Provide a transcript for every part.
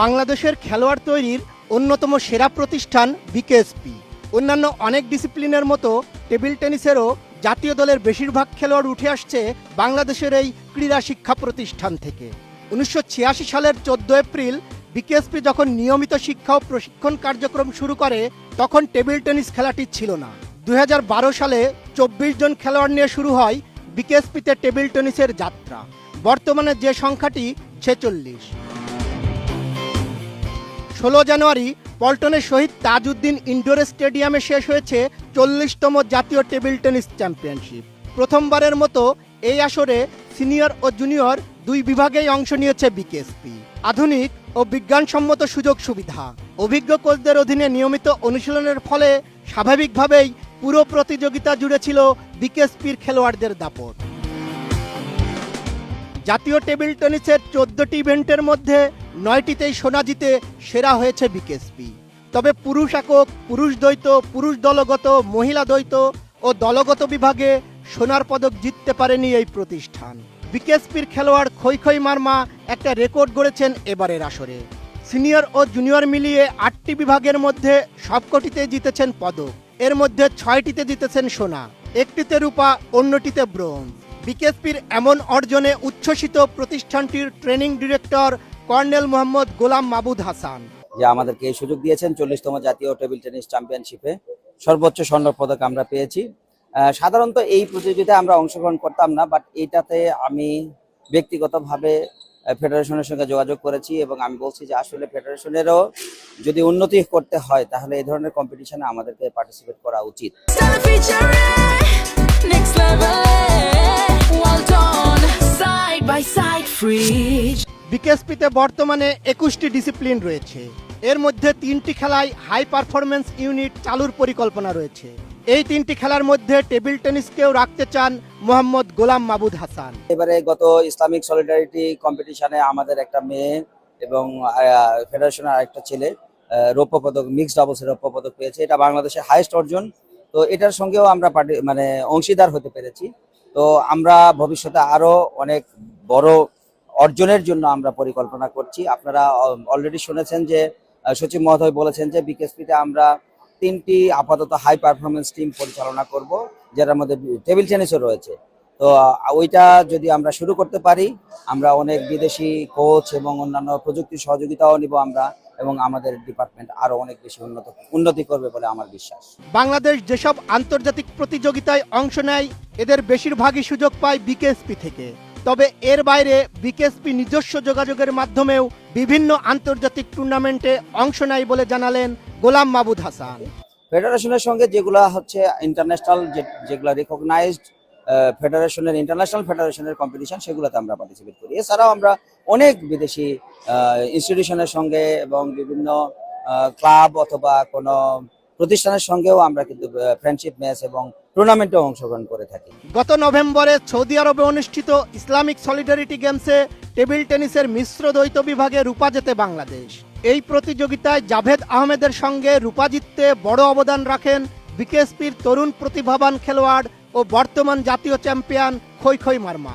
বাংলাদেশের খেলোয়াড় তৈরির অন্যতম সেরা প্রতিষ্ঠান বিকেএসপি। অন্যান্য অনেক ডিসিপ্লিনের মতো টেবিল টেনিসেরও জাতীয় দলের বেশিরভাগ খেলোয়াড় উঠে আসছে বাংলাদেশের এই ক্রীড়া শিক্ষা প্রতিষ্ঠান থেকে। উনিশশো ছিয়াশি সালের চোদ্দ এপ্রিল বিকেএসপি যখন নিয়মিত শিক্ষা ও প্রশিক্ষণ কার্যক্রম শুরু করে, তখন টেবিল টেনিস খেলাটি ছিল না। দুই হাজার বারো সালে চব্বিশ জন খেলোয়াড় নিয়ে শুরু হয় বিকেএসপিতে টেবিল টেনিসের যাত্রা। বর্তমানে যে সংখ্যাটি ছেচল্লিশ। ষোলো জানুয়ারি পল্টনের শহীদ তাজউদ্দিন ইনডোর স্টেডিয়ামে শেষ হয়েছে চল্লিশতম জাতীয় টেবিল টেনিস চ্যাম্পিয়নশিপ। প্রথমবারের মতো এই আসরে সিনিয়র ও জুনিয়র দুই বিভাগেই অংশ নিয়েছে বিকেএসপি। আধুনিক ও বিজ্ঞানসম্মত সুযোগ সুবিধা। অভিজ্ঞ কোচদের অধীনে নিয়মিত অনুশীলনের ফলে স্বাভাবিকভাবেই পুরো প্রতিযোগিতা জুড়ে ছিল বিকেএসপির খেলোয়াড়দের দাপট। জাতীয় টেবিল টেনিসের চোদ্দটি ইভেন্টের মধ্যে নয়টিতেই সোনা জিতে সেরা হয়েছে বিকেএসপি তবে পুরুষ একক, পুরুষ দ্বৈত, পুরুষ দলগত, মহিলা দ্বৈত ও দলগত বিভাগে সোনার পদক জিততে পারেনি এই প্রতিষ্ঠান। বিকেএসপির খেলোয়াড় খৈ খৈ মার্মা একটা রেকর্ড গড়েছেন এবারের আসরে। সিনিয়র ও জুনিয়র মিলিয়ে আটটি বিভাগের মধ্যে সবকটিতে জিতেছেন পদক। এর মধ্যে ছয়টিতে জিতেছেন সোনা, একটিতে রূপা, অন্যটিতে ব্রোঞ্জ। বিকেএসপির এমন অর্জনে উচ্ছ্বসিত প্রতিষ্ঠানটির training director colonel Mohammad Golam Mabud Hasan যে আমাদেরকে এই সুযোগ দিয়েছেন চল্লিশতম জাতীয় টেবিল টেনিস চ্যাম্পিয়নশিপে সর্বোচ্চ স্বর্ণ পদক আমরা পেয়েছি আহ, সাধারণত এই প্রতিযোগিতায় আমরা অংশগ্রহণ করতাম না বাট এটাতে আমি ব্যক্তিগতভাবে ফেডারেশনের সঙ্গে যোগাযোগ করেছি এবং আমি বলছি যে আসলে ফেডারেশনেরও যদি উন্নতি করতে হয় তাহলে এই ধরনের কম্পিটিশনে আমাদেরকে পার্টিসিপেট করা উচিত next level. Well done, side by side, free. বিকেএসপিতে বর্তমানে একুশটি ডিসিপ্লিন রয়েছে। এর মধ্যে তিনটি খেলায় হাই পারফরমেন্স ইউনিট চালুর পরিকল্পনা রয়েছে। এই তিনটি খেলার মধ্যে টেবিল টেনিসকেও রাখতে চান মোহাম্মদ গোলাম মাবুদ হাসান। এবারে গত ইসলামিক সলিডারিটি কম্পিটিশনে আমাদের একটা মেয়ে এবং ফেডারেশনের আরেকটা ছেলে রৌপ্য পদক মিক্সড ডাবলসের রৌপ্য পদক পেয়েছে। এটা বাংলাদেশের হাইয়েস্ট অর্জন। তো এটার সঙ্গেও আমরা মানে অংশীদার হতে পেরেছি। তো আমরা ভবিষ্যতে আরও অনেক বড় অর্জনের জন্য আমরা পরিকল্পনা করছি। আপনারা অলরেডি শুনেছেন যে সচিব মহোদয় বলেছেন যে বিকেএসপিতে আমরা তিনটি আপাতত হাই পারফরমেন্স টিম পরিচালনা করব যেটার মধ্যে টেবিল টেনিসও রয়েছে। তো ওইটা যদি আমরা শুরু করতে পারি, আমরা অনেক বিদেশি কোচ এবং অন্যান্য প্রযুক্তি সহযোগিতাও নিব আমরা, এবং আমাদের ডিপার্টমেন্ট আরও অনেক বেশি উন্নত, উন্নতি করবে বলে আমার বিশ্বাস। বাংলাদেশ যেসব আন্তর্জাতিক প্রতিযোগিতায় অংশ নেয়, এদের বেশিরভাগই সুযোগ পায় বিকেএসপি থেকে। তবে এর বাইরে বিকেএসপি নিজস্ব যোগাযোগের মাধ্যমেও বিভিন্ন আন্তর্জাতিক টুর্নামেন্টে অংশ নেয় বলে জানালেন গোলাম মাবুদ হাসান। ফেডারেশনের সঙ্গে যেগুলা হচ্ছে ইন্টারন্যাশনাল যেগুলা রিকগনাইজড ফেডারেশনের ইন্টারন্যাশনাল ফেডারেশনের কম্পিটিশন সেগুলোতে আমরা পার্টিসিপেট করি। এছাড়াও আমরা অনেক বিদেশি ইনস্টিটিউশনের সঙ্গে এবং বিভিন্ন ক্লাব অথবা কোনো প্রতিষ্ঠানের সঙ্গেও আমরা কিন্তু ফ্রেন্ডশিপ ম্যাচ এবং টুর্নামেন্টেও অংশগ্রহণ করে থাকি। গত নভেম্বরে সৌদি আরবে অনুষ্ঠিত ইসলামিক সলিডারিটি গেমসে টেবিল টেনিসের মিশ্র দ্বৈত বিভাগে রূপা জেতে বাংলাদেশ। এই প্রতিযোগিতায় জাভেদ আহমেদের সঙ্গে রূপা জিততে বড় অবদান রাখেন বিকেএসপির তরুণ প্রতিভাবান খেলোয়াড় ও বর্তমান জাতীয় চ্যাম্পিয়ন খৈ খৈ মার্মা।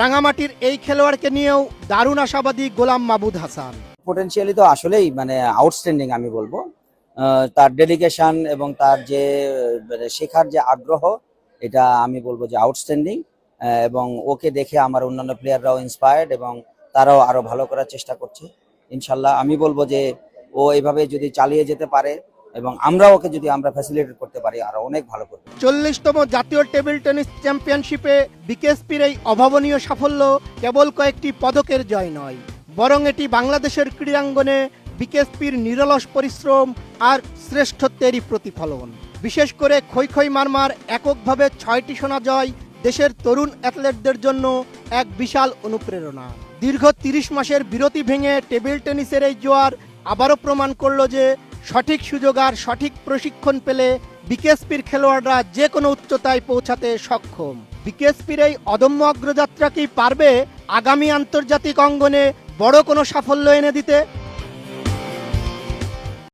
রাঙামাটির এই খেলোয়াড়কে নিয়েও দারুণ আশাবাদী গোলাম মাবুদ হাসান। পোটেনশিয়ালি তো আসলেই মানে আউটস্ট্যান্ডিং আমি বলব। তার ডেডিকেশন এবং তার যে মানে শেখার যে আগ্রহ, এটা আমি বলব যে আউটস্ট্যান্ডিং এবং ওকে দেখে আমার অন্যান্য প্লেয়াররাও ইন্সপায়ার্ড এবং তারাও আরও ভালো করার চেষ্টা করছে। ইনশাল্লাহ আমি বলব যে ও এভাবে যদি চালিয়ে যেতে পারে এবং আমরা ওকে যদি আমরা ফ্যাসিলিটেট করতে পারি, আরও অনেক ভালো করবে। চল্লিশতম জাতীয় টেবিল টেনিস চ্যাম্পিয়নশিপে বিকেএসপির এই অভাবনীয় সাফল্য কেবল কয়েকটি পদকের জয় নয়, বরং এটি বাংলাদেশের ক্রীড়াঙ্গনে বিকেএসপির নিরলস পরিশ্রম আর শ্রেষ্ঠত্বেরই প্রতিফলন। বিশেষ করে খৈ খৈ মারমার এককভাবে ছয়টি সোনা জয় দেশের তরুণ অ্যাথলেটদের জন্য এক বিশাল অনুপ্রেরণা। দীর্ঘ তিরিশ মাসের বিরতি ভেঙে টেবিল টেনিসের এই জোয়ার আবারও প্রমাণ করল যে সঠিক সুযোগ আর সঠিক প্রশিক্ষণ পেলে বিকেএসপির খেলোয়াড়রা যে কোনো উচ্চতায় পৌঁছাতে সক্ষম। বিকেএসপির এই অদম্য অগ্রযাত্রা কি পারবে? আগামী আন্তর্জাতিক অঙ্গনে বড় কোনো সাফল্য এনে দিতে